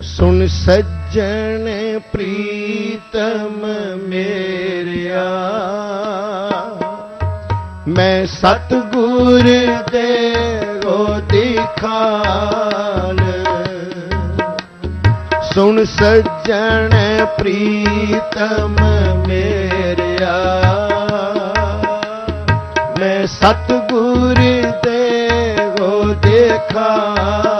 ਸੁਣ ਸੱਜਣ ਪ੍ਰੀਤਮ ਮੇਰਿਆ। ਮੈਂ ਸਤਗੁਰ ਦੇ ਗੋ ਦਿਖਾਲ ਸੁਣ ਸੱਜਣ ਪ੍ਰੀਤਮ ਮੇਰਿਆ। ਮੈਂ ਸਤਗੁਰ ਦੇ ਗੋ ਦਿਖਾਲ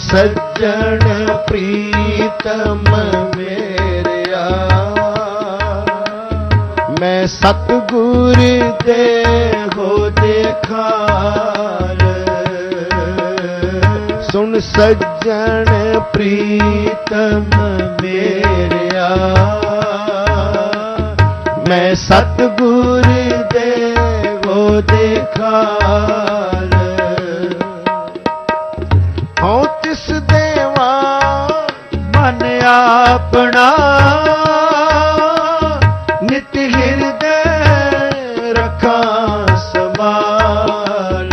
ਸੱਜਣ ਪ੍ਰੀਤਮ ਮੇਰਿਆ। ਮੈਂ ਸਤਗੁਰ ਦੇ ਹੋ ਦੇਖਾਲ। ਸੁਣ ਸੱਜਣ ਪ੍ਰੀਤਮ ਮੇਰਿਆ। ਮੈਂ ਸਤਗੁਰ ਦੇ ਹੋ ਦੇਖਾਲ। ਆਪਣਾ ਨਿਤ ਹਿਰਦੇ ਰਖਾਂ ਸਮਾਲ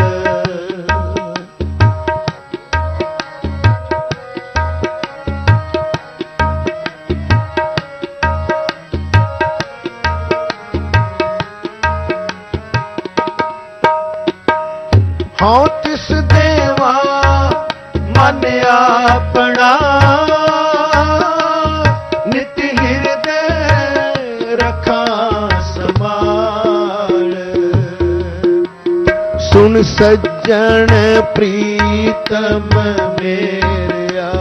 ਹਉ ਤਿਸ ਦੇਵਾ ਮਨ ਆਪਣਾ ਰਖਾਂ ਸਮਾਲ ਸੁਣ ਸੱਜਣ ਪ੍ਰੀਤਮ ਮੇਰਿਆ।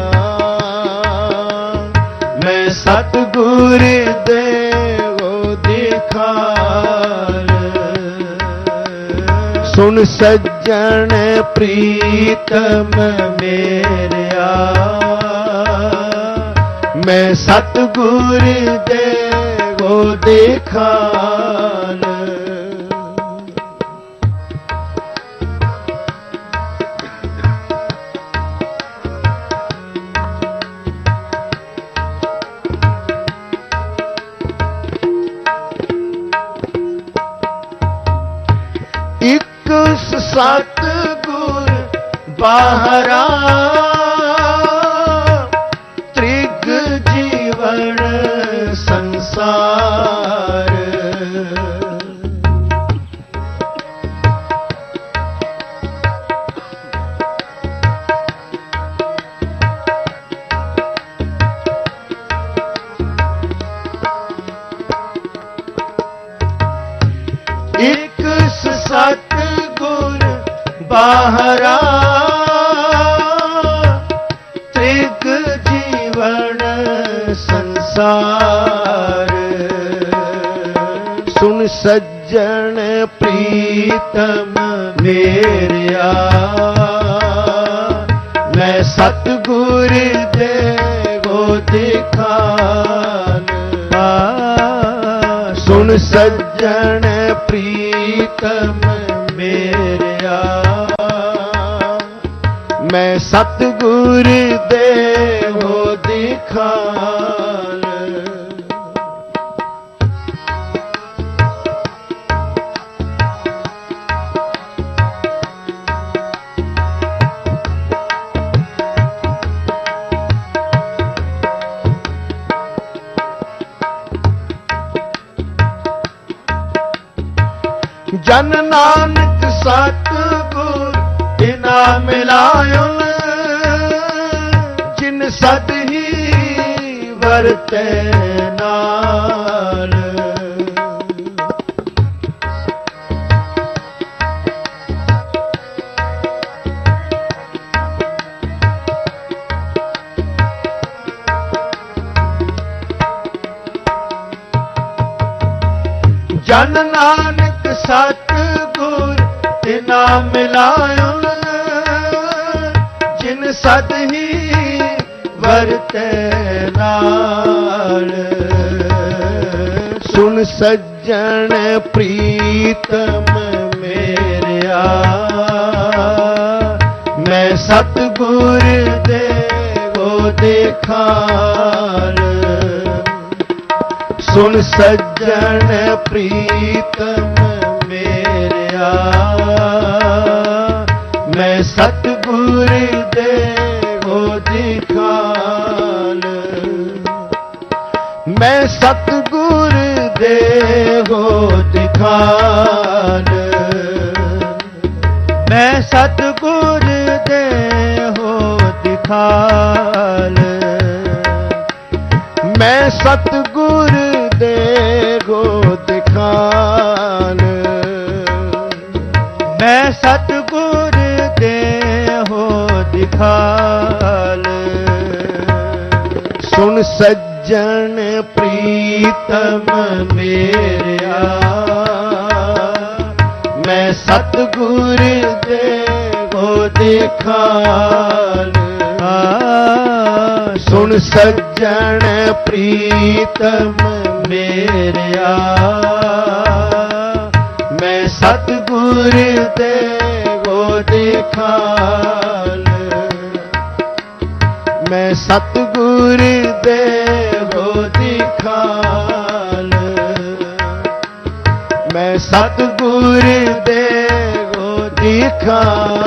ਮੈਂ ਸਤਗੁਰ ਦੇਵੋ ਦਿਖਾਲ। ਸੁਣ ਸੱਜਣ ਪ੍ਰੀਤਮ ਮੇਰਿਆ। ਮੈਂ ਸਤਗੁਰ ਦੇਵੋ ਦੇਖਾਲ। ਇੱਕ ਸਤ ਗੁਰ ਬਾਹਰਾ ਸਤ ਗੁਰ ਬਾਹਰਾ, ਤ੍ਰਿਗ ਜੀਵਨ ਸੰਸਾਰ। ਸੁਣ ਸੱਜਣ ਪ੍ਰੀਤਮ ਮੇਰਿਆ, ਮੈਂ ਸਤਗੁਰ ਦੇਵੋ ਦਿਖਾਲ ਸੁਣ ਸੱਜਣ ਪ੍ਰੀਤਮ ਮੇਰਿਆ। ਮੈਂ ਸਤਗੁਰ ਦੇਵੋ ਦਿਖਾਲ। ਜਨ ਨਾਨਕ ਸਤ ਗੁਰ ਬਿਨਾ ਮਿਲਾਇਓ ਜਿਨ ਸਦ ਹੀ ਵਰਤੈ ਨਾਲ। ਜਨ ਨਾਨਕ ਸਤ ਤਿਨਾ ਮਿਲਾਇਓ ਜਿਨ ਸਦ ਹੀ ਵਰਤੈ ਨਾਲ। ਸੁਣ ਸੱਜਣ ਪ੍ਰੀਤਮ ਮੇਰਿਆ, ਮੈਂ ਸਤਗੁਰ ਦੇਵੋ ਦੇਖਾਲ। ਸੁਣ ਸੱਜਣ ਪ੍ਰੀਤਮ ਮੈਂ ਸਤਿਗੁਰ ਦੇਵੋ ਦਿਖਾਲ ਮੈਂ ਸਤਿਗੁਰ ਦੇਵੋ ਦਿਖਾਲ ਮੈਂ ਸਤਿਗੁਰ ਦੇਵੋ ਦਿਖਾਨ ਮੈਂ ਸਤਿਗੁਰ ਦੇਹੋ ਦਿਖਾਲ ਸੁਣ ਸੱਜਣ ਪ੍ਰੀਤਮ ਮੇਰਿਆ ਮੈਂ ਸਤਿਗੁਰ ਦੇਵੋ ਦਿਖਾਲ। ਸੁਣ ਸੱਜਣ ਪ੍ਰੀਤਮ ਮੇਰਿਆ। ਮੈਂ ਸਤਿਗੁਰ ਦੇਵੋ ਦਿਖਾਲ। ਮੈਂ ਸਤਿਗੁਰ ਦੇਵੋ ਦਿਖਾਲ ਮੈਂ ਸਤਿਗੁਰ ਦੇਵੋ ਦਿਖਾਲ